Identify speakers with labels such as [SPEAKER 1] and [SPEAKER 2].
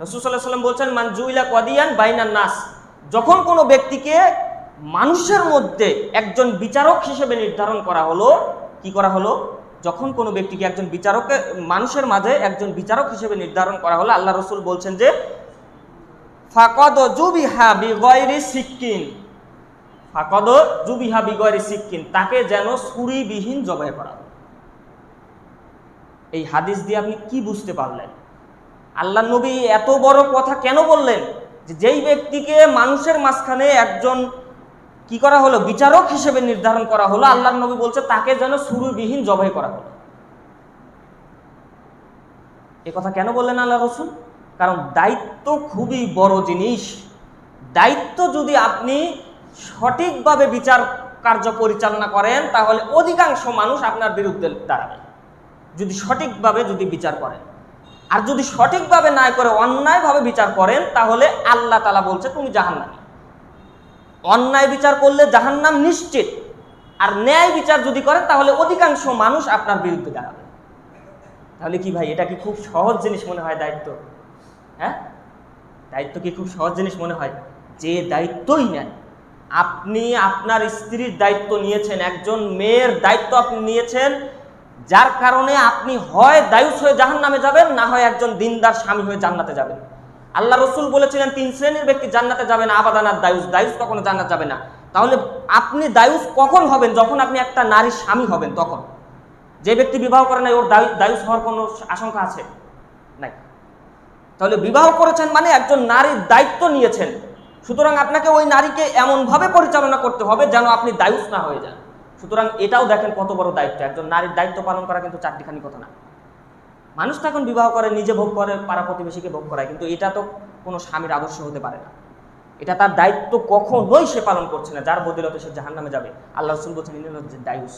[SPEAKER 1] রসুল্লাহ সাল্লাম বলছেন মানজুইলা কদিয়ান বাইনান নাস। যখন কোনো ব্যক্তিকে মানুষের মধ্যে একজন বিচারক হিসেবে নির্ধারণ করা হলো, কি করা হলো? যখন কোনো ব্যক্তিকে একজন বিচারকে, মানুষের মাঝে একজন বিচারক হিসেবে নির্ধারণ করা হলো, আল্লাহ রসুল বলছেন যে, ফাকদ জুবিহা বিগয়রি সিক্কিন। ফাকদ জুবিহা বিগয়রি সিক্কিন, তাকে যেন ছুরিবিহীন জবাই করা। এই হাদিস দিয়ে আপনি কি বুঝতে পারলেন? আল্লাহ নবী এত বড় কথা কেন বললেন? যে যেই ব্যক্তিকে মানুষের মাঝখানে একজন কি করা হলো, বিচারক হিসেবে নির্ধারণ করা হলো, আল্লাহ নবী বলছে তাকে যেন সুরবিহীন জবাই করা হলো। এ কথা কেন বললেন আল্লাহ রসুল? কারণ দায়িত্ব খুবই বড় জিনিস। দায়িত্ব যদি আপনি সঠিকভাবে বিচার কার্য পরিচালনা করেন, তাহলে অধিকাংশ মানুষ আপনার বিরুদ্ধে দাঁড়াবে। যদি সঠিকভাবে যদি বিচার করেন। আর যদি সঠিকভাবে না করে, অন্যায়ভাবে বিচার করেন, তাহলে আল্লাহ তালা বলছে, তুমি জাহান্নামী। অন্যায় বিচার করলে জাহান্নাম নিশ্চিত। আর ন্যায় বিচার যদি করেন, তাহলে অধিকাংশ মানুষ আপনার বিরুদ্ধে দাঁড়াবে। তাহলে কি ভাই, এটা কি খুব সহজ জিনিস মনে হয় দায়িত্ব? হ্যাঁ? দায়িত্ব কি খুব সহজ জিনিস মনে হয়? যে দায়িত্বই নেন আপনি আপনার স্ত্রীর দায়িত্ব নিয়েছেন, একজন মেয়ের দায়িত্ব আপনি নিয়েছেন যার কারণে আপনি হয় দায়ুস হয়ে জাহান নামে যাবেন, না হয় একজন দিনদার স্বামী হয়ে জান্নাতে যাবেন। আল্লাহ রসুল বলেছিলেন, তিন শ্রেণির ব্যক্তি জান্নাতে যাবে না আবাদানার দায়ুস। দায়ুস কখনো জান্নাত যাবে না। তাহলে আপনি দায়ুস কখন হবেন? যখন আপনি একটা নারীর স্বামী হবেন তখন। যে ব্যক্তি বিবাহ করে নাই, ওর দায়ু- দায়ুস হওয়ার কোনো আশঙ্কা আছে? নাই। তাহলে বিবাহ করেছেন মানে একজন নারীর দায়িত্ব নিয়েছেন। সুতরাং আপনাকে ওই নারীকে এমনভাবে পরিচালনা করতে হবে যেন আপনি দায়ুস না হয়ে যান। সুতরাং এটাও দেখেন কত বড় দায়িত্ব। একজন নারীর দায়িত্ব পালন করা কিন্তু চারটিখানি কথা না। মানুষ তো এখন বিবাহ করে, নিজে ভোগ করে, পাড়া প্রতিবেশীকে ভোগ করায়, কিন্তু এটা তো কোনো স্বামীর আদর্শ হতে পারে না। এটা তার দায়িত্ব কখনোই সে পালন করছে না, যার বদলতে সে জাহান নামে যাবে। আল্লাহ রসুল বলছেন দায়ুস